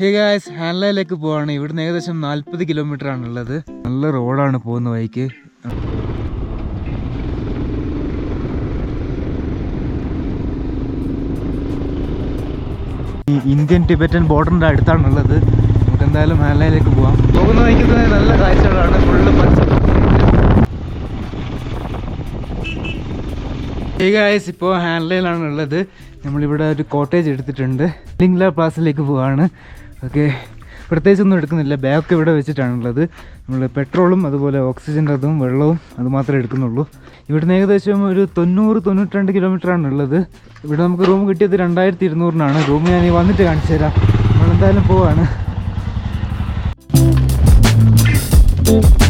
Hey guys ഹാൻലയിലേക്ക് പോവാണ്. ഇവിടുന്ന് ഏകദേശം നാൽപ്പത് കിലോമീറ്റർ ആണുള്ളത്. നല്ല റോഡാണ് പോകുന്ന വഴിക്ക്. ഈ ഇന്ത്യൻ ടിബറ്റൻ ബോർഡറിന്റെ അടുത്താണുള്ളത്. നമുക്ക് എന്തായാലും ഹാൻലയിലേക്ക് പോവാം. പോകുന്ന വഴിക്ക് നല്ല കാഴ്ചകളാണ്. ഫുള്ള് ഹേ ഗായ്സ് ഇപ്പോൾ ഹാൻഡ്ലൈലാണ് ഉള്ളത് നമ്മളിവിടെ ഒരു കോട്ടേജ് എടുത്തിട്ടുണ്ട്. ലിംഗ്ല പ്ലാസിലേക്ക് പോവാണ്. ഓക്കെ. പ്രത്യേകിച്ചൊന്നും എടുക്കുന്നില്ല. ബാക്ക് ഇവിടെ വെച്ചിട്ടാണുള്ളത്. നമ്മൾ പെട്രോളും അതുപോലെ ഓക്സിജന്റെ അതും വെള്ളവും അത് മാത്രമേ എടുക്കുന്നുള്ളൂ. ഇവിടുന്ന് ഏകദേശം ഒരു തൊണ്ണൂറ് തൊണ്ണൂറ്റിരണ്ട് കിലോമീറ്ററാണ് ഉള്ളത് ഇവിടെ നമുക്ക് റൂം കിട്ടിയത് രണ്ടായിരത്തി ഇരുന്നൂറിനാണ് റൂം ഞാൻ ഈ വന്നിട്ട് കാണിച്ചു തരാം. നമ്മളെന്തായാലും പോവാണ്. നമ്മളിപ്പോൾ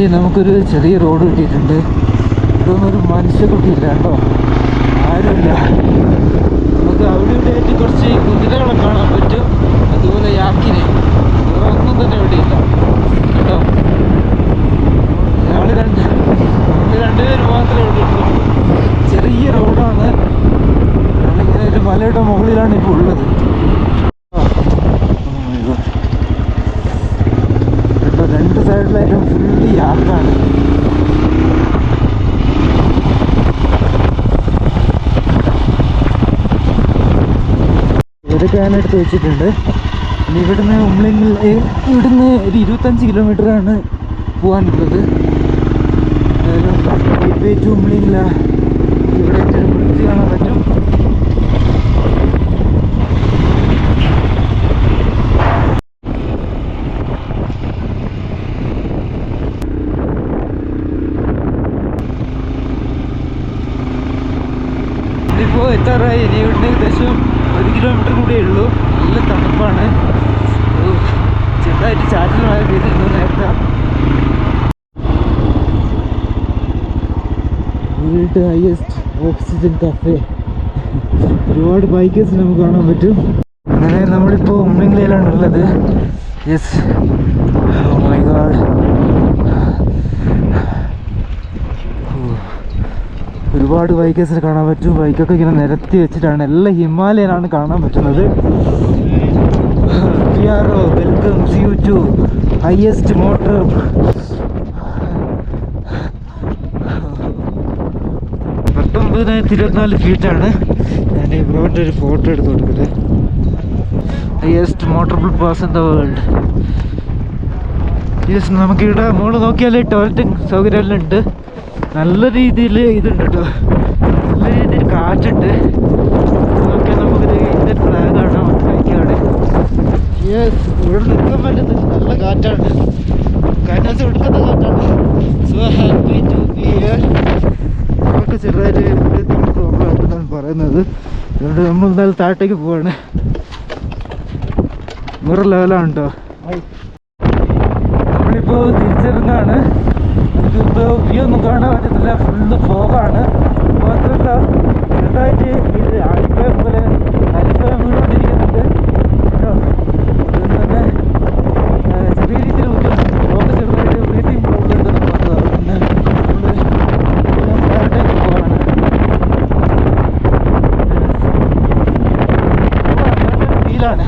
ഫൈനലി നമുക്കൊരു ചെറിയ റോഡ് കിട്ടിയിട്ടുണ്ട്. ഇതൊന്നും ഒരു മനുഷ്യ കുട്ടിയില്ല കേട്ടോ. ആരുമില്ല. നമുക്ക് അവിടെ ഇവിടെ ആയിട്ട് കുറച്ച് കുതിരകളെ കാണാൻ പറ്റും. അതുപോലെ യാക്കിനെ. ഒന്നും തന്നെ ഇവിടെ ഇല്ല കേട്ടോ. ഞങ്ങൾ രണ്ട് രണ്ടുപേര് മാത്രമേ ഇവിടെ ഉള്ളൂ. ചെറിയ റോഡാണ്. ഞങ്ങളിങ്ങനെ ഒരു മലയുടെ മുകളിലാണ് ഇപ്പോൾ ഉള്ളത് ആ. Oh my God. കണ്ടോ രണ്ട് സൈഡിലായിട്ടും ഫുള്ളി യാക്കാണ് ഒരു ക്യാൻ എടുത്ത് വെച്ചിട്ടുണ്ട്. പിന്നെ ഇവിടുന്ന് ഉമ്ലിങ്ങിൽ ഇവിടുന്ന് ഒരു ഇരുപത്തഞ്ച് കിലോമീറ്റർ ആണ് പോകാനുള്ളത് ഗേറ്റ്വേ ടു ഉമ്ലിങ്ങില ഇവിടെ ഒരു ബ്രിഡ്ജ് കാണാൻ പറ്റും. ഇപ്പോൾ എത്താറായി. ഇനി ഇവിടുന്ന് കിലോമീറ്റർ കൂടിയേ ഉള്ളൂ. നല്ല തണുപ്പാണ്. ചെറുതായിട്ട് ചാറ്റൽ മഴ പെയ്തിരുന്നു നേരത്തെ. വേൾഡ് ഹയസ്റ്റ് ഓക്സിജൻ കഫേ ഒരുപാട് ബൈക്കേഴ്സ് നമുക്ക് കാണാൻ പറ്റും. അങ്ങനെ നമ്മളിപ്പോൾ ഉമ്മിംഗ്ലയിലാണ് ഉള്ളത് യെസ് ഓ മൈ ഗാഡ് ഒരുപാട് ബൈക്കേഴ്സിനെ കാണാൻ പറ്റും. ബൈക്കൊക്കെ ഇങ്ങനെ നിരത്തി വെച്ചിട്ടാണ് എല്ലാം ഹിമാലയനാണ് കാണാൻ പറ്റുന്നത്. Welcome you to highest motor പത്തൊമ്പതിനായിരത്തി ഇരുപത്തിനാല് ഫീറ്റാണ് ഞാൻ ഈ ഒരു ഫോട്ടോ എടുത്ത് കൊടുക്കുന്നത് highest motor pass in the world yes നമുക്കിവിടെ മോൾ നോക്കിയാൽ ടോയ്ലറ്റും സൗകര്യമെല്ലാം ഉണ്ട് നല്ല രീതിയിൽ ഇതുണ്ട് കേട്ടോ നല്ല രീതിയിൽ കാറ്റുണ്ട്. നോക്കിയാൽ നമുക്കൊരു ഇന്ത്യൻ ഫ്ലാഗ് കാണാം ബൈക്കാണ് ഇവിടെ നിൽക്കാൻ പറ്റുന്നില്ല നല്ല കാറ്റാണ്. കാറ്റാസ് എടുക്കുന്ന കാറ്റാണ്. So happy to be here നമുക്ക് ചെറുതായിട്ട് പ്രോബ്ലം ആയിട്ടാണ് പറയുന്നത്. അതുകൊണ്ട് നമ്മൾ എന്തായാലും താഴത്തേക്ക് പോവാണ്. വേറെ ലെവലാണ് കേട്ടോ തിരിച്ചിറങ്ങാണ് ഇതിപ്പോൾ വ്യൂ ഒന്നും കാണാൻ പറ്റത്തില്ല. ഫുള്ള് ഫോഗാണ് മാത്രമല്ല ചെറുതായിട്ട് ഇത് ആലിപ്പയം പോലെ ആലിപ്പയം വീണുകൊണ്ടിരിക്കുന്നുണ്ട് കേട്ടോ അതുകൊണ്ട് തന്നെ ആ, ചെറിയ രീതിയിൽ ബുദ്ധിമുട്ടുണ്ട് ഫോഗ് ചെറുതായിട്ട് ബ്രീത്തിങ് പ്രോബ്ലം ഉണ്ടെന്ന് പറഞ്ഞത് അതുകൊണ്ട് നമ്മൾ താഴത്തേക്ക് പോവാണ് ഫീലാണ്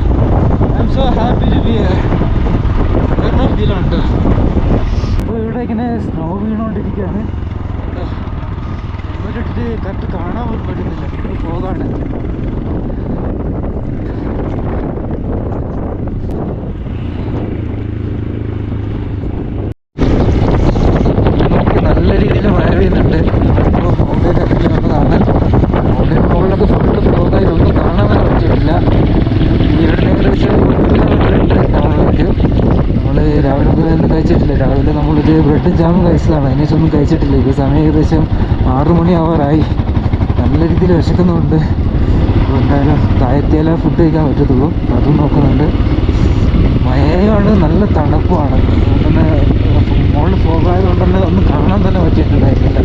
I am so happy to be വേറെ ഫീലാണ് കേട്ടോ അപ്പോൾ ഇവിടെ ഇങ്ങനെ സ്നോ വീണുകൊണ്ടിരിക്കുകയാണ് ഇവരിട്ട് കറക്റ്റ് കാണാൻ പോലും പറ്റുന്നില്ല ഫുള്ള് പോകാണ് നമുക്ക് നല്ല രീതിയിൽ മഴ പെയ്യുന്നുണ്ട് അപ്പോൾ മൗണ്ടൈൻ ഇറങ്ങി വന്നതാണ് മൗണ്ടൈൻ മുകളിലൊക്കെ ഫുള്ള് ഫ്ലോഗായി ഒന്നും കാണാൻ തന്നെ പറ്റിയിട്ടില്ല ഇവിടെ ഏകദേശം ഒരു കിലോമീറ്റർ ഉണ്ട് നമ്മൾക്ക് നമ്മൾ രാവിലെ മുതൽ കഴിച്ചിട്ടില്ല രാവിലെ ജാമും കഴിച്ചതാണ് അതിനുശേഷം കഴിച്ചിട്ടില്ല ഇപ്പോൾ സമയം ഏകദേശം ആറ് മണി ആവാറായി നല്ല രീതിയിൽ വിശക്കുന്നുണ്ട് അപ്പോൾ എന്തായാലും താഴെത്തിയാലേ ഫുഡ് കഴിക്കാൻ പറ്റത്തുള്ളൂ അതും നോക്കുന്നുണ്ട് മഴയാണ് നല്ല തണുപ്പുമാണ് അതുകൊണ്ട് തന്നെ മുകളിൽ പോകാതെ തന്നെ ഒന്നും കാണാൻ തന്നെ പറ്റിയിട്ടുണ്ടായിരുന്നില്ല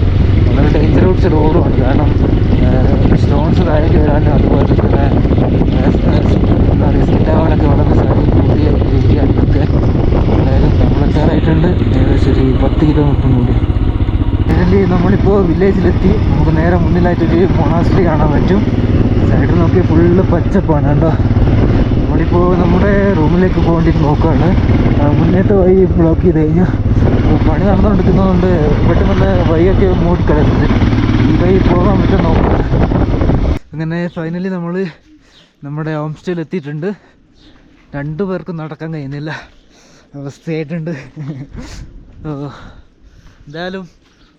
വളരെ ഡേഞ്ചർ പിടിച്ച റോഡുമാണ് കാരണം സ്റ്റോൺസ് താഴേക്ക് വരാനും അതുപോലെ തന്നെ എന്താ പറയുക സിറ്റാവാനൊക്കെ വളരെ സാധ്യത കൂടിയ രീതിയാണ് ഇതൊക്കെ എന്തായാലും നമ്മളെത്താറായിട്ടുണ്ട് ഏകദേശം ഒരു പത്ത് കിലോമീറ്റർ കൂടി. ഫൈനലി നമ്മളിപ്പോൾ വില്ലേജിലെത്തി നമുക്ക് നേരെ മുന്നിലായിട്ടൊരു മൊണാസ്ട്രി കാണാൻ പറ്റും. സൈഡിൽ നോക്കി ഫുള്ള് പച്ചപ്പാണ് കേട്ടോ നമ്മളിപ്പോൾ നമ്മുടെ റൂമിലേക്ക് പോകേണ്ടി നോക്കുകയാണ് മുന്നേത്തെ വഴി ബ്ലോക്ക് ചെയ്ത് കഴിഞ്ഞാൽ പണി നടന്നുകൊണ്ടിരിക്കുന്നതുകൊണ്ട് പെട്ടെന്നുള്ള വഴിയൊക്കെ മൂടിക്കിടക്കുന്നത് ഈ വഴി പോകാൻ പറ്റും നോക്കാം. അങ്ങനെ ഫൈനലി നമ്മൾ നമ്മുടെ ഹോം സ്റ്റേയിൽ എത്തിയിട്ടുണ്ട്. രണ്ടു പേർക്കും നടക്കാൻ കഴിയുന്നില്ല. അവസ്ഥയായിട്ടുണ്ട്. എന്തായാലും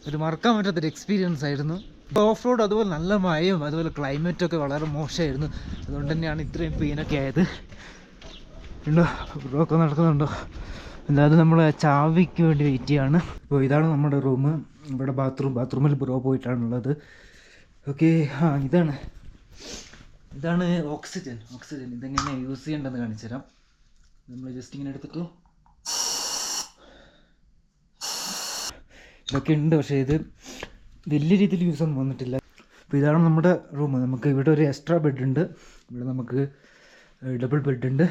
ഒരു മറക്കാൻ പറ്റാത്തൊരു എക്സ്പീരിയൻസ് ആയിരുന്നു. ഓഫ് റോഡ് അതുപോലെ നല്ല മഴയും അതുപോലെ ക്ലൈമറ്റൊക്കെ വളരെ മോശമായിരുന്നു. അതുകൊണ്ട് തന്നെയാണ് ഇത്രയും പെയിനൊക്കെ ആയത്. ഉണ്ടോ? ബ്രോക്കെ നടക്കുന്നുണ്ടോ? എന്തായാലും നമ്മൾ ചാവിക്ക് വേണ്ടി വെയിറ്റ് ചെയ്യാണ്. അപ്പോൾ ഇതാണ് നമ്മുടെ റൂം ഇവിടെ ബാത്റൂം ബാത്റൂമിൽ ബ്രോ പോയിട്ടാണുള്ളത്. ഓക്കെ ആ ഇതാണ്. ഇതാണ് ഓക്സിജൻ ഓക്സിജൻ ഇതെങ്ങനെ യൂസ് ചെയ്യേണ്ടതെന്ന് കാണിച്ചു തരാം നമ്മൾ ജസ്റ്റ് ഇങ്ങനെ എടുത്തിട്ട് ഇതൊക്കെ ഉണ്ട്. പക്ഷേ ഇത് വലിയ രീതിയിൽ യൂസ് ഒന്നും വന്നിട്ടില്ല. അപ്പോൾ ഇതാണ് നമ്മുടെ റൂം നമുക്ക് ഇവിടെ ഒരു എക്സ്ട്രാ ബെഡ് ഉണ്ട്. ഇവിടെ നമുക്ക് ഡബിൾ ബെഡ് ഉണ്ട്.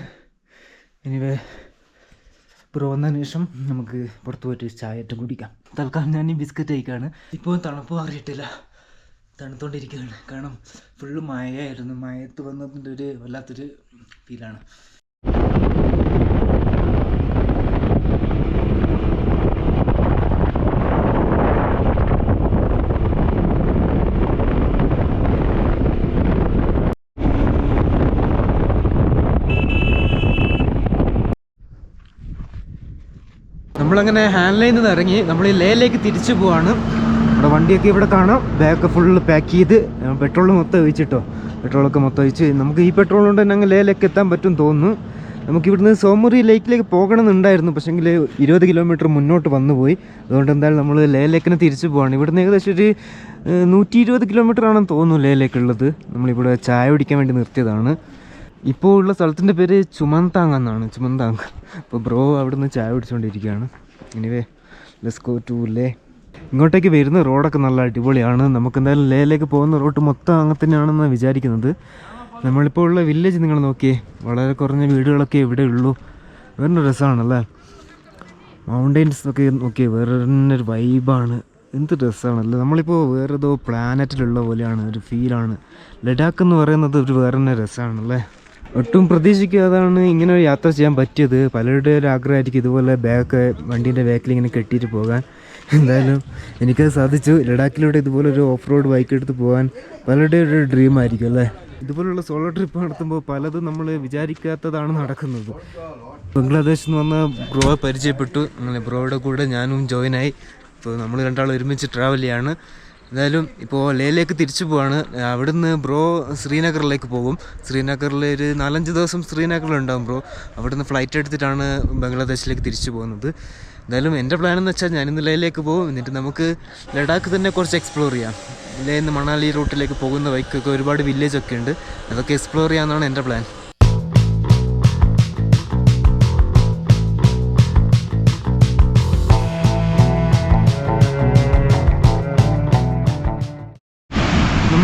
എനിവേ ഇപ്പോൾ വന്നതിന് ശേഷം നമുക്ക് പുറത്ത് പോയിട്ട് ചായ കുടിക്കാം. തൽക്കാലം ഞാൻ ഈ ബിസ്ക്കറ്റ് കഴിക്കാണ്. ഇപ്പോൾ തണുപ്പ് മാറിയിട്ടില്ല. തണുത്തോണ്ടിരിക്കുകയാണ് കാരണം ഫുള്ള് മഴയായിരുന്നു. മഴയത്ത് വന്നതിന്റെ ഒരു വല്ലാത്തൊരു ഫീലാണ് നമ്മളങ്ങനെ ഹാൻഡ്ലൈനിൽ നിന്ന് ഇറങ്ങി നമ്മൾ ലേയിലേക്ക് തിരിച്ചു പോവാണ്. നമ്മുടെ വണ്ടിയൊക്കെ ഇവിടെ കാണാം. ബാഗൊക്കെ ഫുള്ള് പാക്ക് ചെയ്ത് പെട്രോൾ മൊത്തം ഒഴിച്ചിട്ടോ. പെട്രോളൊക്കെ മൊത്തം ഒഴിച്ച് നമുക്ക് ഈ പെട്രോൾ കൊണ്ട് തന്നെ അങ്ങ് ലേയിലേക്ക് എത്താൻ പറ്റും തോന്നുന്നു. നമുക്ക് ഇവിടുന്ന് സോമുറി ലേക്കിലേക്ക് പോകണമെന്നുണ്ടായിരുന്നു. പക്ഷേങ്കിൽ ഇരുപത് കിലോമീറ്റർ മുന്നോട്ട് വന്നു പോയി. അതുകൊണ്ട് എന്തായാലും നമ്മൾ ലേയിലേക്കിന് തിരിച്ചു പോവാണ്. ഇവിടുന്ന് ഏകദേശം ഒരു നൂറ്റി ഇരുപത് കിലോമീറ്റർ ആണെന്ന് തോന്നുന്നു ലേയിലേക്കുള്ളത് നമ്മളിവിടെ ചായ കുടിക്കാൻ വേണ്ടി നിർത്തിയതാണ്. ഇപ്പോൾ ഉള്ള സ്ഥലത്തിന്റെ പേര് ചുമന്താങ് എന്നാണ്. ചുമന്താങ് അപ്പോൾ ബ്രോ അവിടുന്ന് ചായ കുടിച്ചുകൊണ്ടിരിക്കുകയാണ് anyway let's go to Leh ഇങ്ങോട്ടേക്ക് വരുന്ന റോഡൊക്കെ നല്ല അടിപൊളിയാണ്. നമുക്ക് എന്തായാലും ലേയിലേക്ക് പോകുന്ന റോഡ് മൊത്തം അങ്ങനെ തന്നെയാണെന്നാണ് വിചാരിക്കുന്നത്. നമ്മളിപ്പോൾ ഉള്ള വില്ലേജ് നിങ്ങൾ നോക്കിയേ വളരെ കുറഞ്ഞ വീടുകളൊക്കെ ഇവിടെ ഉള്ളൂ. വേറൊരു രസമാണല്ലേ മൗണ്ടെയിൻസ് ഒക്കെ നോക്കിയേ വേറെ തന്നെ ഒരു വൈബാണ് എന്ത് രസമാണല്ലേ നമ്മളിപ്പോൾ വേറെ ഏതോ പ്ലാനറ്റിലുള്ള പോലെയാണ് ഒരു ഫീലാണ് ലഡാക്ക് എന്ന് പറയുന്നത് ഒരു വേറെ തന്നെ രസമാണല്ലേ ഒട്ടും പ്രതീക്ഷിക്കാതാണ് ഇങ്ങനെ ഒരു യാത്ര ചെയ്യാൻ പറ്റിയത്. പലരുടെ ഒരു ആഗ്രഹമായിരിക്കും ഇതുപോലെ ബാഗ് വണ്ടീന്റെ ബാക്കിൽ ഇങ്ങനെ കെട്ടിയിട്ട് പോകാൻ. എന്തായാലും എനിക്കത് സാധിച്ചു. ലഡാക്കിലൂടെ ഇതുപോലെ ഒരു ഓഫ് റോഡ് ബൈക്ക് എടുത്ത് പോകാൻ പലരുടെ ഒരു ഡ്രീം ആയിരിക്കും അല്ലേ? ഇതുപോലുള്ള സോളോ ട്രിപ്പ് നടത്തുമ്പോൾ പലതും നമ്മൾ വിചാരിക്കാത്തതാണ് നടക്കുന്നത്. ബംഗ്ലാദേശിൽ നിന്ന് വന്ന ബ്രോയെ പരിചയപ്പെട്ടു. അങ്ങനെ ബ്രോയുടെ കൂടെ ഞാനും ജോയിനായി ഇപ്പോൾ നമ്മൾ രണ്ടാളും ഒരുമിച്ച് ട്രാവൽ ചെയ്യാണ്. എന്തായാലും ഇപ്പോൾ ലേയിലേക്ക് തിരിച്ചു പോവാണ്. അവിടുന്ന് ബ്രോ ശ്രീനഗറിലേക്ക് പോകും. ശ്രീനഗറിൽ ഒരു നാലഞ്ച് ദിവസം ശ്രീനഗറിലുണ്ടാകും ബ്രോ. അവിടുന്ന് ഫ്ലൈറ്റ് എടുത്തിട്ടാണ് ബംഗ്ലാദേശിലേക്ക് തിരിച്ചു പോകുന്നത്. എന്തായാലും എന്റെ പ്ലാൻ എന്ന് വെച്ചാൽ ഞാനിന്ന് ലേയിലേക്ക് പോകും. എന്നിട്ട് നമുക്ക് ലഡാക്ക് തന്നെ കുറച്ച് എക്സ്പ്ലോർ ചെയ്യാം. ലേന്ന് മണാലി റൂട്ടിലേക്ക് പോകുന്ന വഴിക്കൊക്കെ ഒരുപാട് വില്ലേജൊക്കെ ഉണ്ട്. അതൊക്കെ എക്സ്പ്ലോർ ചെയ്യാമെന്നാണ് എന്റെ പ്ലാൻ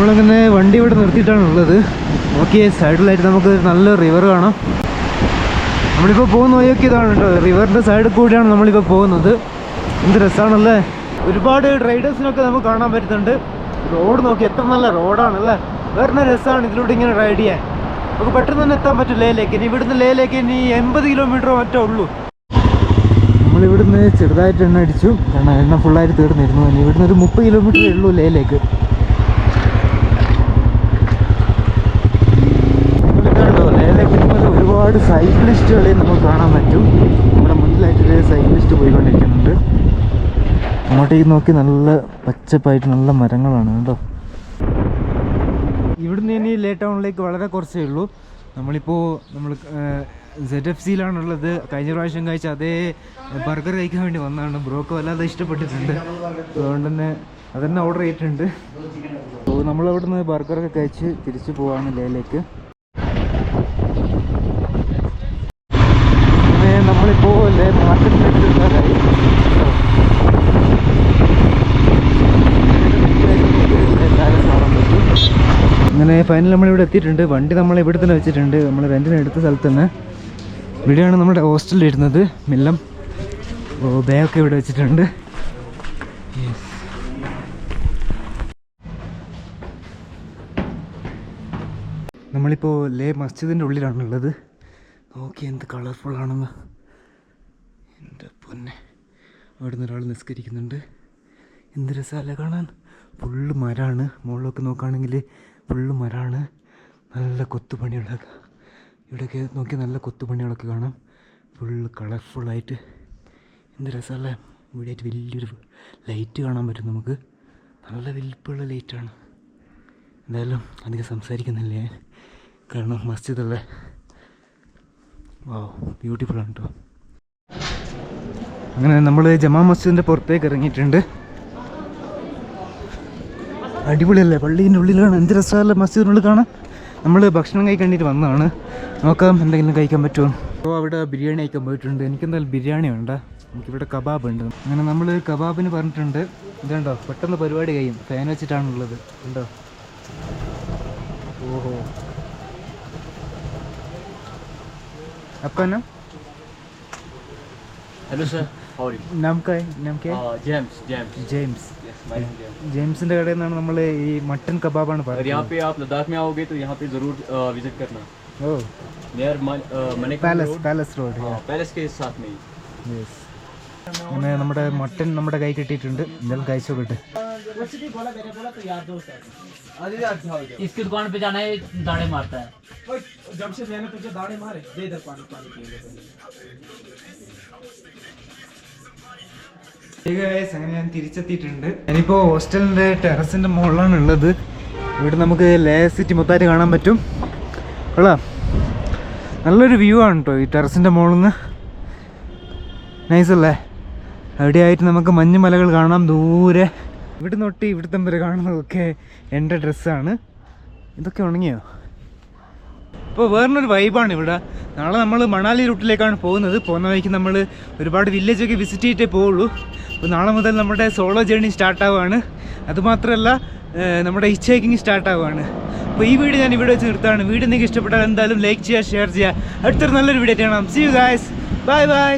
നമ്മളങ്ങനെ വണ്ടി ഇവിടെ നിർത്തിയിട്ടാണ് ഉള്ളത് നോക്കിയേ സൈഡിലായിട്ട് നമുക്ക് നല്ല റിവർ കാണാം. നമ്മളിപ്പോൾ പോകുന്ന വഴിയൊക്കെ ഇതാണ് കേട്ടോ. റിവറിന്റെ സൈഡിൽ കൂടിയാണ് നമ്മളിപ്പോൾ പോകുന്നത്. എന്ത് രസമാണല്ലേ ഒരുപാട് റൈഡേഴ്സിനൊക്കെ നമുക്ക് കാണാൻ പറ്റുന്നുണ്ട്. റോഡ് നോക്കി എത്ര നല്ല റോഡാണ് അല്ലേ വേറെ രസമാണ് ഇതിലൂടെ ഇങ്ങനെ റൈഡ് ചെയ്യാൻ. നമുക്ക് പെട്ടെന്ന് തന്നെ എത്താൻ പറ്റും ലേയിലേക്ക്. ഇനി ഇവിടുന്ന് ലേയിലേക്ക് ഇനി എൺപത് കിലോമീറ്ററോ മറ്റോ ഉള്ളൂ. നമ്മളിവിടുന്ന് ചെറുതായിട്ട് എണ്ണ അടിച്ചു. കാരണം എണ്ണ ഫുള്ളായിട്ട് തീർന്നിരുന്നു. ഇനി ഇവിടുന്ന് ഒരു മുപ്പത് കിലോമീറ്ററേ ഉള്ളൂ ലേയിലേക്ക് നിങ്ങളിതുണ്ടോ ലേയിലേക്ക് ഇതുപോലെ ഒരുപാട് സൈക്ലിസ്റ്റുകളെയും നമുക്ക് കാണാൻ പറ്റും. നമ്മുടെ മുന്നിലായിട്ടൊരു സൈക്ലിസ്റ്റ് പോയിക്കൊണ്ടിരിക്കുന്നുണ്ട്. അങ്ങോട്ടേക്ക് നോക്കി നല്ല പച്ചപ്പായിട്ട് നല്ല മരങ്ങളാണ് കേട്ടോ. ഇവിടുന്ന് ഇനി ലേ ടൗണിലേക്ക് വളരെ കുറച്ചേ ഉള്ളൂ. നമ്മളിപ്പോൾ നമ്മൾ സെഡ് എഫ് സിയിലാണുള്ളത് കഴിഞ്ഞ പ്രാവശ്യം കഴിച്ച അതേ ബർഗർ കഴിക്കാൻ വേണ്ടി വന്നതാണ്. ബ്രോക്ക് വല്ലാതെ ഇഷ്ടപ്പെട്ടിട്ടുണ്ട്. അതുകൊണ്ട് തന്നെ അതന്നെ ഓർഡർ ചെയ്തിട്ടുണ്ട്. അപ്പോൾ നമ്മളവിടെ നിന്ന് ബർഗറൊക്കെ കഴിച്ച് തിരിച്ചു പോവാണ് ലേയിലേക്ക് അങ്ങനെ നമ്മളിപ്പോൾ ലേ മാർക്കറ്റിലേക്ക് എത്താറായി ഫൈനൽ നമ്മളിവിടെ എത്തിയിട്ടുണ്ട്. വണ്ടി നമ്മൾ ഇവിടെ തന്നെ വെച്ചിട്ടുണ്ട്. നമ്മൾ റെന്റിന് എടുത്ത സ്ഥലത്ത് തന്നെ. ഇവിടെയാണ് നമ്മുടെ ഹോസ്റ്റലിൽ ഇരുന്നത്. മില്ലം. ബാഗൊക്കെ ഇവിടെ വെച്ചിട്ടുണ്ട്. നമ്മളിപ്പോൾ ലേ മസ്ജിദിന്റെ ഉള്ളിലാണുള്ളത്. നോക്കി എന്ത് കളർഫുൾ ആണെന്ന്. എന്റെ പൊന്നെ. അവിടെ നിന്ന് ഒരാൾ നിസ്കരിക്കുന്നുണ്ട്. എന്ത് രസമല്ല കാണാൻ? ഫുള്ള് മരമാണ് മുകളിലൊക്കെ നോക്കുകയാണെങ്കിൽ ഫുള്ള് മരമാണ് നല്ല കൊത്തുപണികളൊക്കെ. ഇവിടെയൊക്കെ നോക്കി നല്ല കൊത്തുപണികളൊക്കെ കാണാം. ഫുള്ള് കളർഫുള്ളായിട്ട് എന്ത് രസമല്ലേ? ഇവിടെയായിട്ട് വലിയൊരു ലൈറ്റ് കാണാൻ പറ്റും നമുക്ക്. നല്ല വലിപ്പമുള്ള ലൈറ്റാണ് എന്തായാലും അധികം സംസാരിക്കുന്നില്ലേ? കാരണം മസ്ജിദല്ലേ? വാ ബ്യൂട്ടിഫുൾ ആണ് കേട്ടോ അങ്ങനെ നമ്മൾ ജമാ മസ്ജിദിന്റെ പുറത്തേക്ക് ഇറങ്ങിയിട്ടുണ്ട്. അടിപൊളിയല്ലേ? പള്ളീന്റെ ഉള്ളിലാണ് അഞ്ച് റെസ്റ്റോറന്റ് മസ്ജിദിനുള്ളിൽ കാണാം നമ്മൾ ഭക്ഷണം കഴിക്കേണ്ടിയിട്ട് വന്നതാണ്. നോക്കാം എന്തെങ്കിലും കഴിക്കാൻ പറ്റുമോ? അപ്പോൾ അവിടെ ബിരിയാണി കഴിക്കാൻ പോയിട്ടുണ്ട്. എനിക്കെന്തായാലും ബിരിയാണി വേണ്ട. എനിക്കിവിടെ കബാബ് ഉണ്ട്. അങ്ങനെ നമ്മൾ കബാബിന് പറഞ്ഞിട്ടുണ്ട്. ഇതുണ്ടോ? പെട്ടെന്ന് പരിപാടി കഴിയും. ഫാൻ വെച്ചിട്ടാണുള്ളത്. ഉണ്ടോ? ഓഹോ. അപ്പന്ന? Hello sir. Sir how are you नाम का है नाम क्या है James James James yes my name James ജെയിംസിന്റെ കടയിൽ നിന്നാണ് നമ്മൾ ഈ മട്ടൻ കബാബാണ് अगर यहाँ പറയുന്നത് पे आप लद्दाख में आओगे तो यहाँ पे ज़रूर विजिट करना ഓ नियर मने പാലസ് പാലസ് റോഡ് पैलेस के साथ में ही യെസ് അങ്ങനെ നമ്മുടെ മട്ടൻ നമ്മുടെ കൈ കിട്ടിയിട്ടുണ്ട് എന്തായാലും കഴിച്ചോക്കട്ടെ इसकी दुकान पे जाना है दाड़े मारता है അങ്ങനെ ഞാൻ തിരിച്ചെത്തിയിട്ടുണ്ട് ഞാനിപ്പോൾ ഹോസ്റ്റലിൻ്റെ ടെറസിൻ്റെ മുകളിലാണ് ഉള്ളത് ഇവിടെ നമുക്ക് ലേ സിറ്റി മൊത്തമായിട്ട് കാണാൻ പറ്റും കൊള്ളാം നല്ലൊരു വ്യൂ ആണ് കേട്ടോ ഈ ടെറസിൻ്റെ മുകളിൽ നിന്ന് നൈസല്ലേ അവിടെയായിട്ട് നമുക്ക് മഞ്ഞുമലകൾ കാണാം ദൂരെ ഇവിടെ നോട്ടി ഇവിടുത്തെ വരെ കാണുന്നതൊക്കെ എന്റെ ഡ്രസ്സാണ്. ഇതൊക്കെ ഉണങ്ങിയോ? ഇപ്പോൾ വേറൊരു വൈബാണ് ഇവിടെ. നാളെ നമ്മൾ മണാലി റൂട്ടിലേക്കാണ് പോകുന്നത്. പോകുന്ന വഴിക്ക് നമ്മൾ ഒരുപാട് വില്ലേജൊക്കെ വിസിറ്റ് ചെയ്തിട്ടേ പോവുള്ളൂ. അപ്പോൾ നാളെ മുതൽ നമ്മുടെ സോളോ ജേർണി സ്റ്റാർട്ട് ആവുകയാണ്. അതുമാത്രമല്ല നമ്മുടെ ഹിച്ച് ഹൈക്കിങ് സ്റ്റാർട്ട് ആവുകയാണ്. അപ്പോൾ ഈ വീഡിയോ ഞാൻ ഇവിടെ വെച്ച് നിർത്താണ് വീഡിയോ നിങ്ങൾക്ക് ഇഷ്ടപ്പെട്ടാൽ എന്തായാലും ലൈക്ക് ചെയ്യുക ഷെയർ ചെയ്യുക. അടുത്തൊരു നല്ലൊരു വീഡിയോ കാണാം. See you guys bye bye